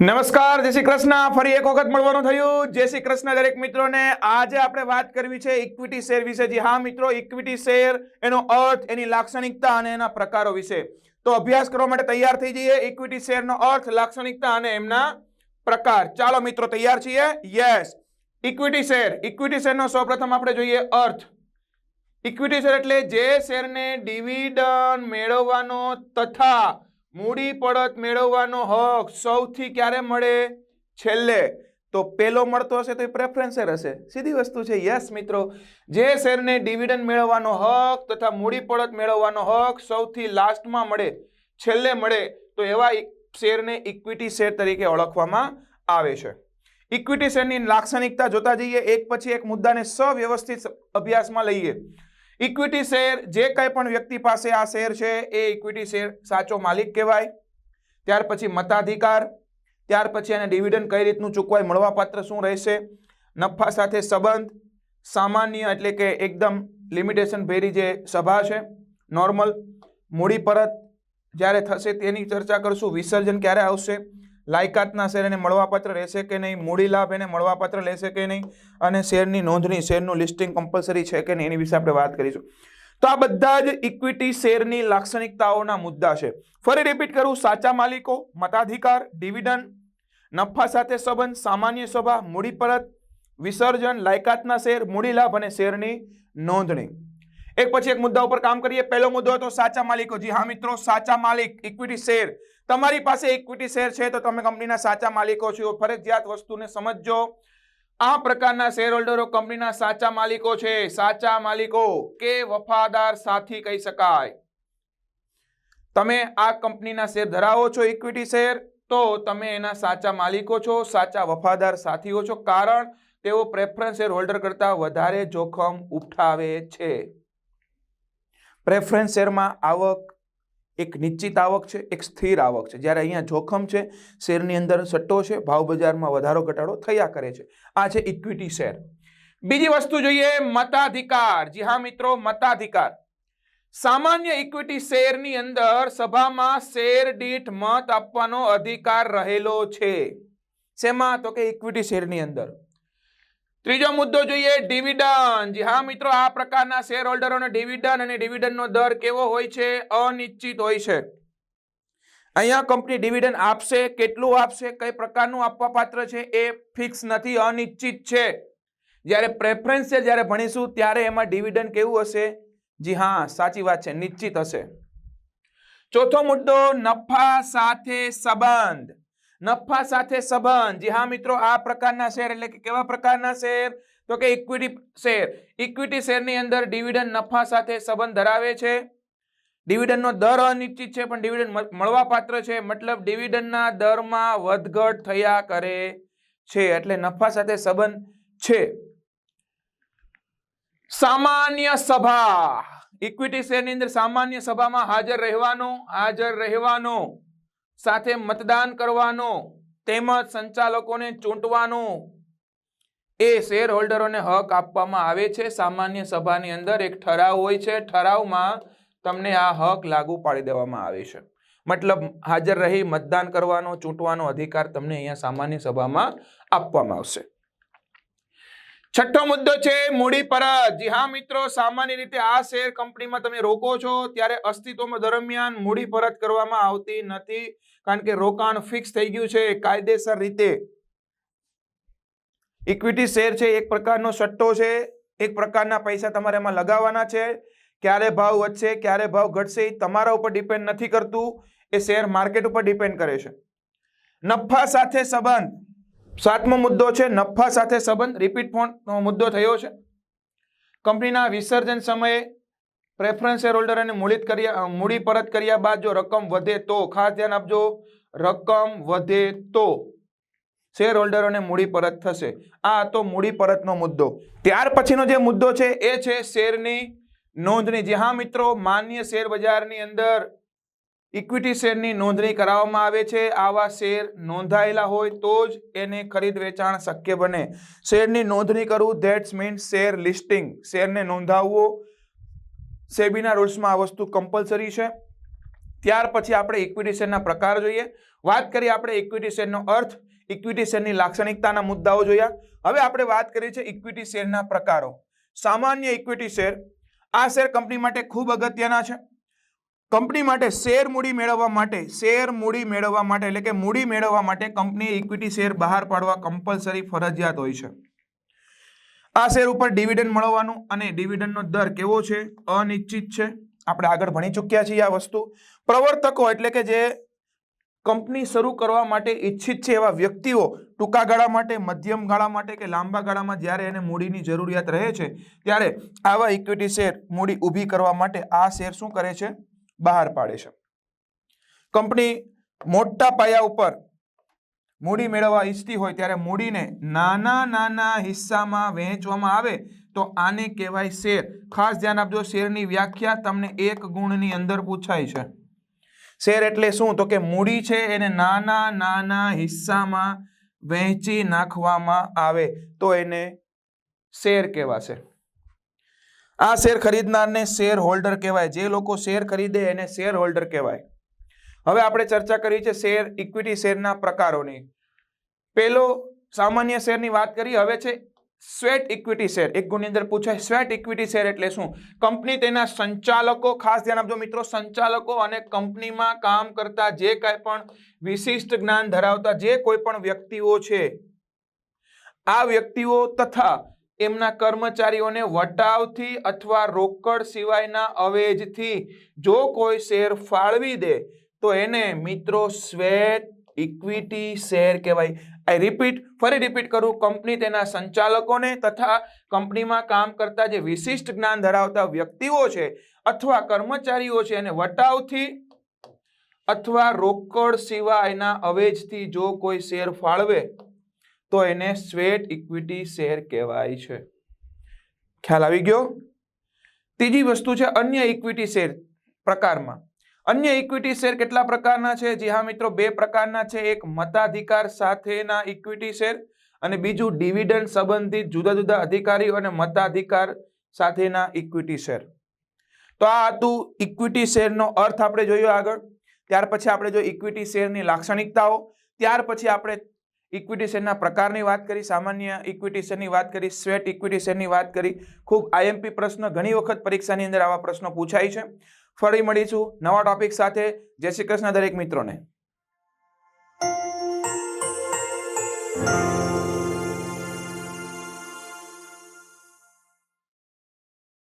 નમસ્કાર, જય શ્રી કૃષ્ણ. ફરી એક વખત મળવાનું થયું. જય શ્રી કૃષ્ણ, દરેક મિત્રોને. આજે આપણે વાત કરવી છે ઇક્વિટી શેર વિશે. જી હા, મિત્રો ઇક્વિટી શેર એનો અર્થ, એની લાક્ષણિકતા અને એના પ્રકારો વિશે. તો અભ્યાસ કરવા માટે તૈયાર થઈ જઈએ. ઇક્વિટી શેરનો અર્થ, લાક્ષણિકતા અને એમના પ્રકાર. ચાલો, મિત્રો, તૈયાર છીએ? યસ ઇક્વિટી શેર ઇક્વિટી શેરનો સૌપ્રથમ આપણે જોઈએ અર્થ. ઇક્વિટી શેર એટલે જે શેરને ડિવિડન્ડ મેળવવાનો તથા મૂડી પડત મેળવવાનો હક સૌથી ક્યારે મળે? છેલ્લે તો પેલો મળતો હશે તો એ પ્રેફરન્સ શેર હશે. સીધી વસ્તુ છે યસ મિત્રો. જે શેરને ડિવિડન્ડ મેળવવાનો હક તથા મૂડી પડત મેળવવાનો હક સૌથી લાસ્ટમાં મળે, છેલ્લે મળે તો એવા શેરને ઇક્વિટી શેર તરીકે ઓળખવામાં આવે છે. ઇક્વિટી શેરની લાક્ષણિકતા જોતા જઈએ. એક પછી એક મુદ્દાને સવ્યવસ્થિત અભ્યાસમાં લઈએ. ઇક્વિટી શેર જે કંઈ પણ વ્યક્તિ પાસે આ શેર છે, એ ઇક્વિટી શેર સાચો માલિક કહેવાય. ત્યાર પછી મતાધિકાર, ત્યાર પછી એને ડિવિડન્ડ કઈ રીતનું ચૂકવાય મળવાપાત્ર શું રહેશે? નફા સાથે સંબંધ, સામાન્ય એટલે કે એકદમ લિમિટેશન ભેરી જે સભા છે નોર્મલ મૂડી પરત, જ્યારે થશે તેની ચર્ચા કરશું, વિસર્જન ક્યારે આવશે? લાયકાતના શેર એને મળવાપાત્ર રહેશે કે નહીં? મૂડી લાભ એને મળવાપાત્ર લેશે કે નહીં? અને શેરની નોંધણી, શેરનું લિસ્ટિંગ કમ્પલસરી છે કે નહીં એની વિશે આપણે વાત કરીશું. તો આ બધા જ ઇક્વિટી શેરની લાક્ષણિકતાઓના મુદ્દા છે. ફરી રિપીટ કરું, સાચા માલિકો, મતાધિકાર ડિવિડન્ડ નફા સાથે સંબંધ, સામાન્ય સભા, મૂડી પરત, વિસર્જન, લાયકાતના શેર, મૂડી લાભ અને શેરની નોંધણી. એક પછી એક મુદ્દા ઉપર કામ કરીએ. પહેલો મુદ્દો હતો સાચા માલિકો. જી હા મિત્રો, સાચા માલિક ઇક્વિટી શેર તમારી પાસે ઇક્વિટી શેર છે તો તમે કંપનીના સાચા માલિકો છો. ફરજિયાત વસ્તુને સમજજો. આ પ્રકારના શેર હોલ્ડરો કંપનીના સાચા માલિકો છે. સાચા માલિકો કે વફાદાર સાથી કહી શકાય. તમે આ કંપનીના શેર ધરાવો છો ઇક્વિટી શેર તો તમે એના સાચા માલિકો છો, સાચા વફાદાર સાથીઓ છો. કારણ તેઓ પ્રેફરન્સ શેર હોલ્ડર કરતા વધારે જોખમ ઉઠાવે છે. પ્રેફરન્સ શેરમાં આવક એક નિશ્ચિત આવક છે, એક સ્થિર આવક છે. જ્યારે અહીંયા જોખમ છે, શેરની અંદર સટ્ટો છે, ભાવ બજારમાં વધારો ઘટાડો થયા કરે છે. આ છે ઇક્વિટી શેર. બીજી વસ્તુ જોઈએ મતાધિકાર. જી હા મિત્રો, મતાધિકાર. સામાન્ય ઇક્વિટી શેરની અંદર સભામાં શેર દીઠ મત આપવાનો અધિકાર રહેલો છે. શેમાં? તો કે ઇક્વિટી શેરની અંદર. ત્રીજો મુદ્દો જોઈએ ડિવિડન્ડ. જી હા મિત્રો, આ પ્રકારના શેર હોલ્ડરોનો ડિવિડન્ડ અને ડિવિડન્ડનો દર કેવો હોય છે? અનિશ્ચિત હોય છે. અહીંયા કંપની ડિવિડન્ડ આપશે, કેટલું આપશે, કઈ પ્રકારનું આપવા પાત્ર છે એ ફિક્સ નથી, અનિશ્ચિત છે. જ્યારે પ્રેફરન્સ છે જ્યારે ભણીશું, ત્યારે એમાં ડિવિડન્ડ કેવું હશે? જી હા, સાચી વાત છે, નિશ્ચિત હશે. ચોથો મુદ્દો, નફા સાથે સંબંધ. નફા સાથે સંબંધ. જી હા, મિત્રો, આ પ્રકારના શેર એટલે કે કેવા પ્રકારના શેર? તો કે ઇક્વિટી શેર. ઇક્વિટી શેરની અંદર ડિવિડન્ડ નફા સાથે સંબંધ ધરાવે છે. ડિવિડન્ડનો દર અનિશ્ચિત છે, પણ ડિવિડન્ડ મળ- મળવાપાત્ર છે. મતલબ ડિવિડન્ડના દરમાં વધઘટ થયા કરે છે, એટલે નફા સાથે સંબંધ છે. સામાન્ય સભા. ઇક્વિટી શેરની અંદર સામાન્ય સભામાં હાજર રહેવાનો હાજર રહેવાનો. સાથે મતદાન કરવાનો, તેમજ સંચાલકોને ચૂંટવાનો. એ શેર હોલ્ડરોને હક આપવામાં આવે છે. સામાન્ય સભાની અંદર એક ઠરાવ હોય છે. ઠરાવમાં તમને આ હક લાગુ પાડી દેવામાં આવે છે. મતલબ હાજર રહી મતદાન કરવાનો, ચૂંટવાનો અધિકાર તમને અહીંયા સામાન્ય સભામાં આપવામાં આવશે. છઠ્ઠો મુદ્દો છે મૂડી પરત. જી હા મિત્રો, સામાન્ય રીતે આ શેર કંપનીમાં તમે રોકો છો ત્યારે અસ્તિત્વમાં દરમિયાન મૂડી પરત કરવામાં આવતી નથી કારણ કે રોકાણ ફિક્સ થઈ ગયું છે. કાયદેસર રીતે ઇક્વિટી શેર છે એક પ્રકારનો સટ્ટો છે. એક પ્રકારના પૈસા તમારે એમાં લગાવવાના છે. ક્યારે ભાવ વધશે, ક્યારે ભાવ ઘટશે એ તમારા ઉપર ડિપેન્ડ નથી કરતું. એ શેર માર્કેટ ઉપર ડિપેન્ડ કરે છે. નફા સાથે સંબંધ. સાતમો મુદ્દો છે, નફા સાથે સંબંધ. રિપીટ ફોનનો મુદ્દો થયો છે. કંપનીના વિસર્જન સમયે પ્રેફરન્સ શેર હોલ્ડરને મૂડી કર્યા મૂડી પરત કર્યા બાદ જો રકમ વધે તો. ખાસ ધ્યાન આપજો, રકમ વધે તો શેર હોલ્ડરોને મૂડી પરત થશે. આ હતો મૂડી પરતનો મુદ્દો. ત્યાર પછીનો જે મુદ્દો છે, એ છે શેરની નોંધણી. જે હા મિત્રો, માન્ય શેર બજારની અંદર ઇક્વિટી શેરની નોંધણી કરાવવામાં આવે છે. આવા શેર નોંધાયેલા હોય તો જ એને ખરીદ વેચાણ શક્ય બને. શેરની નોંધણી કરવું ધેટ્સ મીન્સ શેર લિસ્ટિંગ. શેરને નોંધાવવો સેબીના રૂલ્સમાં આ વસ્તુ કમ્પલસરી છે. ત્યાર પછી આપણે ઇક્વિટી શેરના પ્રકાર જોઈએ. વાત કરીએ આપણે ઇક્વિટી શેરનો અર્થ. ઇક્વિટી શેરની લાક્ષણિકતાના મુદ્દાઓ જોયા. હવે આપણે વાત કરીએ છીએ ઇક્વિટી શેરના પ્રકારો. સામાન્ય ઇક્વિટી શેર આ શેર કંપની માટે ખૂબ અગત્યના છે. કંપની માટે શેર મૂડી મેળવવા માટે, શેર મૂડી મેળવવા માટે એટલે કે મૂડી મેળવવા માટે કંપનીએ ઇક્વિટી શેર બહાર પાડવા કમ્પલસરી ફરજિયાત હોય છે. આ શેર ઉપર ડિવિડન્ડ મળવાનું અને ડિવિડન્ડનો દર કેવો છે? અનિશ્ચિત છે. આપણે આગળ ભણી ચૂક્યા છીએ આ વસ્તુ. પ્રવર્તકો એટલે કે જે કંપની શરૂ કરવા માટે ઈચ્છિત છે એવા વ્યક્તિઓ ટૂંકા ગાળા માટે, મધ્યમ ગાળા માટે કે લાંબા ગાળામાં જ્યારે એને મૂડીની જરૂરિયાત રહે છે, ત્યારે આવા ઇક્વિટી શેર મૂડી ઊભી કરવા માટે આ શેર શું કરે છે? બહાર પાડે છે. કંપની મોટા પાયા ઉપર મૂડી મેળવવા ઈચ્છતી હોય ત્યારે મૂડીને નાના નાના હિસ્સામાં વહેંચવામાં આવે તો આને કહેવાય શેર. ખાસ ધ્યાન આપજો, શેરની વ્યાખ્યા તમને એક ગુણની અંદર પૂછાય છે. શેર એટલે શું? તો કે મૂડી છે એને નાના નાના હિસ્સામાં વહેંચી નાખવામાં આવે તો એને શેર કહેવાશે. આ શેર ખરીદનારને શેર હોલ્ડર કહેવાય. જે લોકો શેર ખરીદે એને શેર હોલ્ડર કહેવાય. હવે આપણે ચર્ચા કરી છે શેર ઇક્વિટી શેરના પ્રકારોની. પેલો સામાન્ય શેરની વાત કરી. હવે છે સ્વેટ ઇક્વિટી શેર. એક ગુણની અંદર પૂછાય સ્વેટ ઇક્વિટી શેર એટલે શું? કંપની તેના સંચાલકો, ખાસ ધ્યાન આપજો મિત્રો, સંચાલકો અને કંપનીમાં કામ કરતા જે કાંઈ પણ વિશિષ્ટ જ્ઞાન ધરાવતા જે કોઈ પણ વ્યક્તિઓ છે, આ વ્યક્તિઓ તથા એમના કર્મચારીઓને વટાવથી અથવા રોકડ સિવાયના અવેજથી જો કોઈ શેર ફાળવી દે, તો એને મિત્રો સ્વેટ ઇક્વિટી શેર કહેવાય. આઈ રિપીટ ફરી રિપીટ કરું, કંપની તેના સંચાલકોને તથા કંપનીમાં કામ કરતા જે વિશિષ્ટ જ્ઞાન ધરાવતા વ્યક્તિઓ છે અથવા કર્મચારીઓ છે એને વટાવથી અથવા રોકડ સિવાયના અવેજથી જો કોઈ શેર ફાળવે તો એને સ્વેટ ઇક્વિટી શેર કહેવાય છે. ખ્યાલ આવી ગયો? ત્રીજી વસ્તુ છે અન્ય ઇક્વિટી શેર પ્રકારમાં. અન્ય ઇક્વિટી શેર કેટલા પ્રકારના છે? જી હા મિત્રો, બે પ્રકારના છે. એક મતાધિકાર સાથેના ઇક્વિટી શેર અને બીજું ડિવિડન્ડ સંબંધિત જુદા જુદા અધિકારીઓ અને મતાધિકાર સાથેના ઇક્વિટી શેર તો આ હતું ઇક્વિટી શેરનો અર્થ આપણે જોયો આગળ. ત્યાર પછી આપણે જો ઇક્વિટી શેરની લાક્ષણિકતાઓ, ત્યાર પછી આપણે ઇક્વિટી શેરના પ્રકારની વાત કરી, સામાન્ય ઇક્વિટી શેરની વાત કરી સ્વેટ ઇક્વિટી શેરની વાત કરી. ખૂબ આઈએમપી પ્રશ્ન ઘણી વખત પરીક્ષાની અંદર આવા પ્રશ્નો પૂછાય છે. ફરી મળીશું નવા ટોપિક સાથે. જય શ્રી કૃષ્ણ દરેક મિત્રોને.